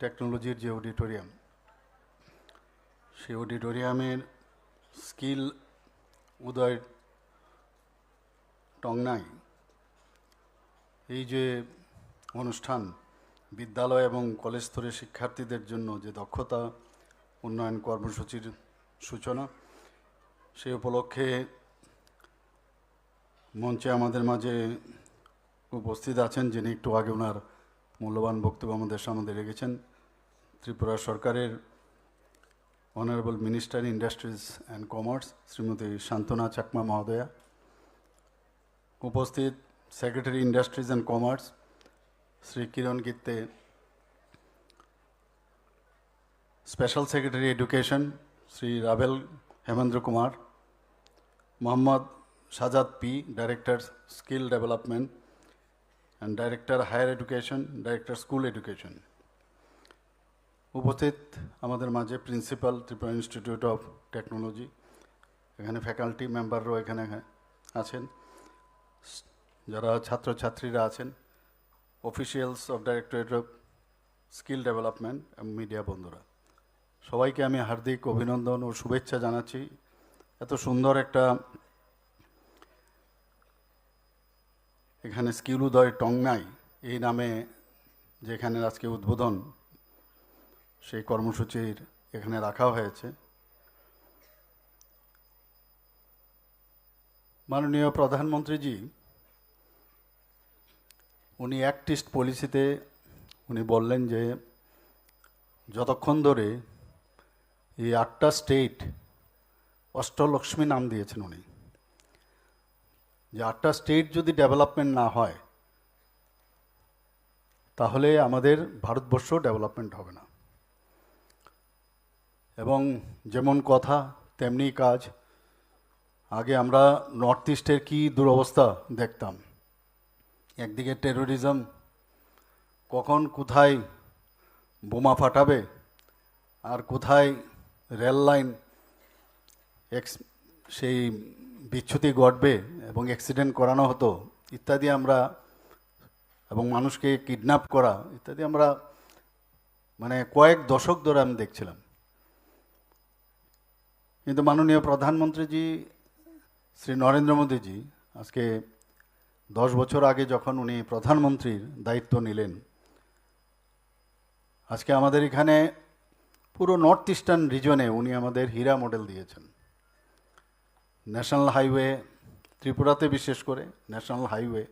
টেকনোলজির যে অডিটোরিয়াম, সেই অডিটোরিয়ামের স্কিল উদয় টংনাই, এই যে অনুষ্ঠান বিদ্যালয় এবং কলেজ স্তরের শিক্ষার্থীদের জন্য যে দক্ষতা, উন্নয়ন কর্মসূচির সূচনা সে উপলক্ষে মঞ্চে আমাদের মাঝে উপস্থিত আছেন যিনি একটু আগে ওনার মূল্যবান বক্তব্য আমাদের সামনে রেখেছেন। ত্রিপুরা সরকারের honourable minister industries and commerce Shrimati Santana Chakma মহোদয়া, উপস্থিত secretary industries and commerce Shri Kiran Gitte special secretary education Shri Ravel Hemendra Kumar, Mohammad Sajjad P director skill development and director higher education director school education উপস্থিত আমাদের মাঝে principal Tripura institute of technology, এখানে faculty মেম্বাররাও এখানে আছেন। যারা ছাত্রছাত্রীরা আছেন, officials of directorate of skill development এবং মিডিয়া বন্ধুরা। সবাইকে আমি হার্দিক অভিনন্দন ও শুভেচ্ছা জানাচ্ছি। এত সুন্দর একটা এখানে স্কিল উদয় টংনাই এই নামে যেখানে আজকে উদ্বোধন সেই কর্মসূচির এখানে রাখা হয়েছে। মাননীয় প্রধানমন্ত্রীজি, উনি অ্যাক্টিস্ট পলিসিতে উনি বললেন যে, যতক্ষণ ধরে এই আটটা স্টেট অষ্টলক্ষ্মী নাম দিয়েছেন উনি, যে আটটা স্টেট যদি ডেভেলপমেন্ট না হয়, তাহলে আমাদের ভারতবর্ষ ডেভেলপমেন্ট হবে না। এবং যেমন কথা, তেমনি কাজ। আগে আমরা নর্থ ইস্টের কী দুরবস্থা দেখতাম? একদিকে টেরোরিজম, কখন কোথায় বোমা ফাটাবে, আর কোথায় রেল লাইন এক্স, সেই বিচ্যুতি ঘটবে এবং অ্যাক্সিডেন্ট করানো হতো, ইত্যাদি আমরা, এবং মানুষকে কিডন্যাপ করা, ইত্যাদি আমরা মানে কয়েক দশক ধরে আমি দেখছিলাম। কিন্তু মাননীয় প্রধানমন্ত্রীজি, শ্রী নরেন্দ্র মোদীজি, আজকে দশ বছর আগে যখন উনি প্রধানমন্ত্রীর দায়িত্ব নিলেন, আজকে আমাদের এখানে পুরো নর্থ ইস্টার্ন রিজনে উনি আমাদের হীরা মডেল দিয়েছেন। ন্যাশনাল হাইওয়ে, ত্রিপুরাতে বিশেষ করে ন্যাশনাল হাইওয়ে।